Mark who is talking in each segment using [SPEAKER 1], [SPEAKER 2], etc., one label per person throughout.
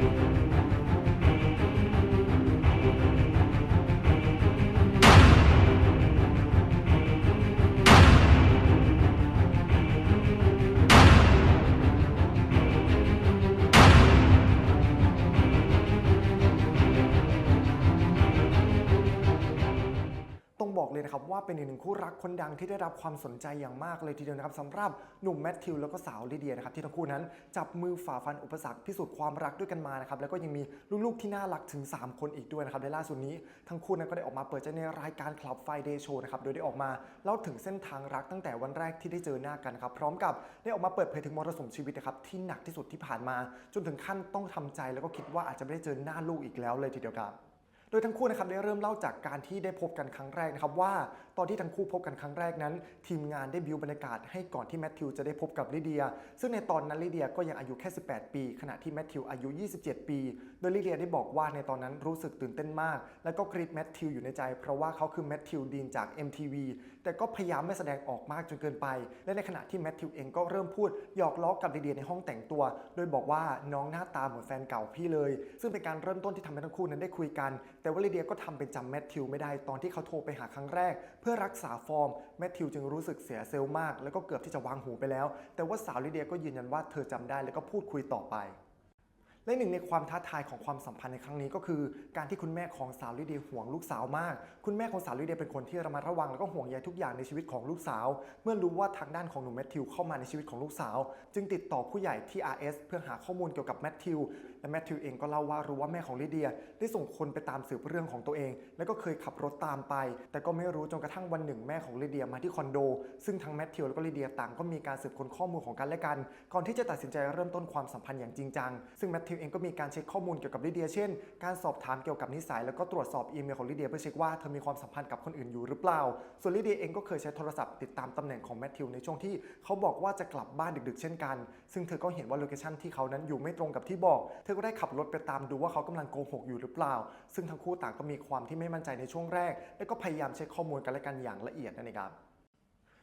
[SPEAKER 1] ต้ บอกเลยนะครับว่าเป็นอีกหนึ่งคู่รักคนดังที่ได้รับความสนใจอย่างมากเลยทีเดียวนะครับสำหรับหนุ่มแมทธิวแล้วก็สาวลิเดียนะครับที่ทั้งคู่นั้นจับมือฝ่าฟันอุปสรรคพิสูจน์ความรักด้วยกันมานะครับแล้วก็ยังมีลูกๆที่น่ารักถึง 3 คนอีกด้วยนะครับในล่าสุดนี้ทั้งคู่นั้นก็ได้ออกมาเปิดใจในรายการ Club Friday Show นะครับโดยได้ออกมาเล่าถึงเส้นทางรักตั้งแต่วันแรกที่ได้เจอหน้ากันครับพร้อมกับได้ออกมาเปิดเผยถึงมรสุมชีวิตนะครับที่หนักที่สุดที่ผ่านมา จนถึงขั้นต้องทำใจแล้วก็คิดว่าอาจจะไม่ได้เจอหน้าลูกอีกแล้วเลยทีเดียวครับ โดยทั้งคู่นะครับได้เริ่มเล่าจากการที่ได้พบกันครั้งแรกนะครับว่า ตอนที่ทั้งคู่พบกันครั้งแรกนั้น ทีมงานได้บิวบรรยากาศให้ก่อนที่แมทธิวจะได้พบกับลิเดีย ซึ่งในตอนนั้นลิเดียก็ยังอายุแค่ 18 ปี ขณะที่แมทธิวอายุ 27 ปี โดยลิเดียได้บอกว่าในตอนนั้นรู้สึกตื่นเต้นมาก แล้วก็กรีดแมทธิวอยู่ในใจ เพราะว่าเขาคือแมทธิวดีนจาก MTV แต่ก็พยายามไม่แสดงออกมากจนเกินไป และในขณะที่แมทธิวเองก็เริ่มพูดหยอกล้อกับลิเดียในห้องแต่งตัว โดยบอกว่าน้องหน้าตาเหมือนแฟนเก่าพี่เลย ซึ่งเป็นการเริ่มต้นที่ทำให้ทั้งคู่นั้นได้คุยกัน แต่ว่าลิเดียก็ทำเป็นจำแมทธิวไม่ได้ตอนที่เขาโทรไปหาครั้งแรกเพื่อรักษาฟอร์มแมทธิวจึงรู้สึกเสียเซลล์มาก แล้วก็เกือบที่จะวางหูไปแล้ว แต่ว่าสาวลิเดียก็ยืนยันว่าเธอจำได้แล้วก็พูดคุยต่อไปและหนึ่งในความท้าทายของความสัมพันธ์ในครั้งนี้ก็คือ การที่คุณแม่ของสาวลิเดียห่วงลูกสาวมาก คุณแม่ของสาวลิเดียเป็นคนที่ระมัดระวังแล้วก็ห่วงใยทุกอย่างในชีวิตของลูกสาว เมื่อรู้ว่าทางด้านของหนุ่มแมทธิวเข้ามาในชีวิตของลูกสาว จึงติดต่อผู้ใหญ่ที่ RS เพื่อหาข้อมูลเกี่ยวกับแมทธิวและแมทธิวเองก็เล่าว่ารู้ว่าแม่ของลิเดีย ได้ส่งคนไปตามสืบเรื่องของตัวเอง แล้วก็เคยขับรถตามไป แต่ก็ไม่รู้จนกระทั่งวันหนึ่งแม่ของลิเดียมาที่คอนโด ซึ่งทั้งแมทธิวแล้วก็ลิเดียต่างก็มีการสืบค้นข้อมูลของกันและกัน ก่อนที่จะตัดสินใจเริ่มต้นความสัมพันธ์อย่างจริงจัง ซึ่งแมทธิวเองก็มีการเช็คข้อมูลเกี่ยวกับลิเดียเช่น การสอบถามเกี่ยวกับนิสัย แล้วก็ตรวจสอบอีเมลของลิเดียเพื่อเช็คว่าเธอมีความสัมพันธ์กับคนอื่นอยู่หรือเปล่า ส่วนลิเดียเองก็เคยใช้โทรศัพท์ติดตามตำแหน่งของแมทธิวในช่วงที่เขาบอกว่าจะกลับบ้านดึกๆ เช่นกัน ซึ่งเธอก็เห็นว่าโลเคชั่นที่เขานั้นอยู่ไม่ตรงกับที่บอกธอก็ได้ขับรถไปตามดูว่าเขากำลังโกหกอยู่หรือเปล่า ซึ่งทั้งคู่ต่างก็มีความที่ไม่มั่นใจในช่วงแรก และก็พยายามเช็คข้อมูลกันและกันอย่างละเอียดนั่นเองครับ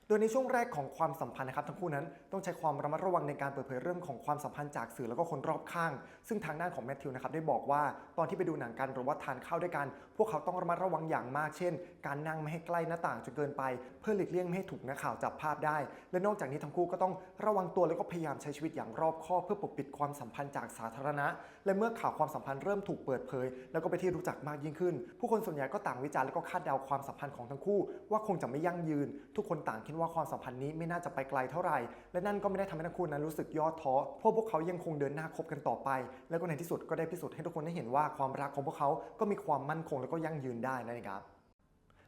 [SPEAKER 1] โดยในช่วงแรกของความสัมพันธ์นะครับทั้งคู่นั้นต้องใช้ความระมัดระวังในการเปิดเผยเรื่องของความสัมพันธ์จากสื่อแล้วก็คนรอบข้าง ซึ่งทางด้านของแมทธิวนะครับได้บอกว่าตอนที่ไปดูหนังกันหรือว่าทานข้าวด้วยกัน พวกเขาต้องระมัดระวังอย่างมากเช่น การนั่งไม่ให้ใกล้หน้าต่างจนเกินไป เพื่อหลีกเลี่ยงไม่ให้ถูกนักข่าวจับภาพได้ และนอกจากนี้ทั้งคู่ก็ต้องระวังตัวแล้วก็พยายามใช้ชีวิตอย่างรอบคอบเพื่อปกปิดความสัมพันธ์จากสาธารณะ และเมื่อข่าวความสัมพันธ์เริ่มถูกเปิดเผย แล้วก็ไปที่รู้จักมากยิ่งขึ้น ผู้คนส่วนใหญ่ก็ต่างวิจารณ์แล้วก็คาดเดาความสัมพันธ์ของทั้งคู่ ว่าคงจะไม่ยั่งยืน ทุกคนต่างคิดว่าความสัมพันธ์นี้ไม่น่าจะไปไกลเท่าไหร่ และนั่นก็ไม่ได้ทำให้ทั้งคู่นั้นรู้สึกย่อท้อเพราะพวกเขายังคงเดินหน้าคบกันต่อไป แล้วก็ในที่สุดก็ได้พิสูจน์ให้ทุกคนได้เห็นว่าความรักของพวกเขาก็มีความมั่นคงและก็ยั่งยืนได้นะครับ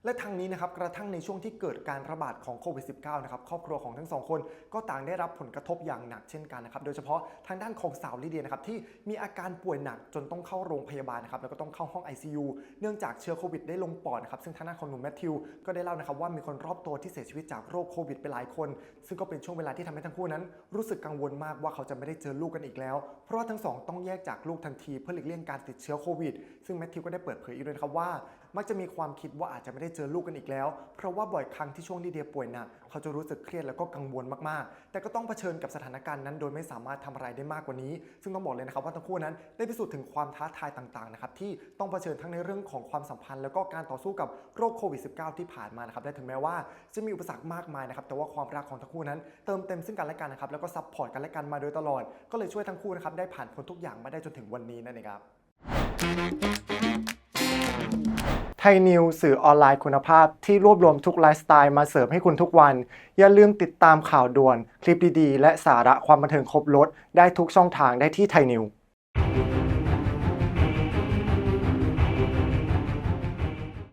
[SPEAKER 1] และทางนี้นะครับกระทั่งในช่วงที่เกิดการระบาดของโควิด -19 นะครับครอบครัวของทั้งสองคนก็ต่างได้รับผลกระทบอย่างหนักเช่นกันนะครับโดยเฉพาะทางด้านของสาวลิเดียนะครับที่มีอาการป่วยหนักจนต้องเข้าโรงพยาบาลนะครับแล้วก็ต้องเข้าห้อง ICU เนื่องจากเชื้อโควิดได้ลงปอดนะครับซึ่งทางด้านของหนุ่มแมทธิวก็ได้เล่านะครับว่ามีคนรอบตัวที่เสียชีวิตจากโรคโควิดไปหลายคน ซึ่งก็เป็นช่วงเวลาที่ทำให้ทั้งคู่นั้น รู้สึกกังวลมากว่าเขาจะไม่ได้เจอลูกกันอีกแล้ว เพราะว่าทั้งสองต้องแยกจากลูกทันทีเพื่อหลีกเลี่ยงการติดเชื้อโควิด ซึ่งแมทธิวก็ได้เปิดเผยอีกด้วยนะครับว่า มักจะมีความคิดว่าอาจจะไม่ได้เจอลูกกันอีกแล้ว เพราะว่าบ่อยครั้งที่ช่วงที่เดียป่วยหนักเขาจะรู้สึกเครียดแล้วก็กังวลมากๆ แต่ก็ต้องเผชิญกับสถานการณ์นั้น โดยไม่สามารถทำอะไรได้มากกว่านี้ ซึ่งต้องบอกเลยนะครับว่าทั้งคู่นั้นได้พิสูจน์ถึงความท้าทายต่างๆนะครับที่ต้องเผชิญทั้งในเรื่องของความสัมพันธ์ แล้วก็การต่อสู้กับโรคโควิด -19 ที่ผ่านมานะครับและถึงแม้ว่าจะมีอุปสรรคมากมายนะครับแต่ว่าความรักของทั้งคู่นั้นเติมเต็มซึ่งกันและกันนะครับแล้วก็ซัพพอร์ตกันและกันมาโดยตลอด ก็เลยช่วยทั้งคู่นะครับได้ผ่านพ้นทุกอย่างมาได้จนถึงวันนี้นั่นเองครับ ยนิวสื่อออนไลน์คุณภาพที่รวบรวมทุกไลฟ์สไตล์มาเสิร์ฟให้คุณทุกวัน อย่าลืมติดตามข่าวด่วน คลิปดีๆ และสาระความบันเทิงครบรถได้ทุกช่องทางได้ที่ไทยนิว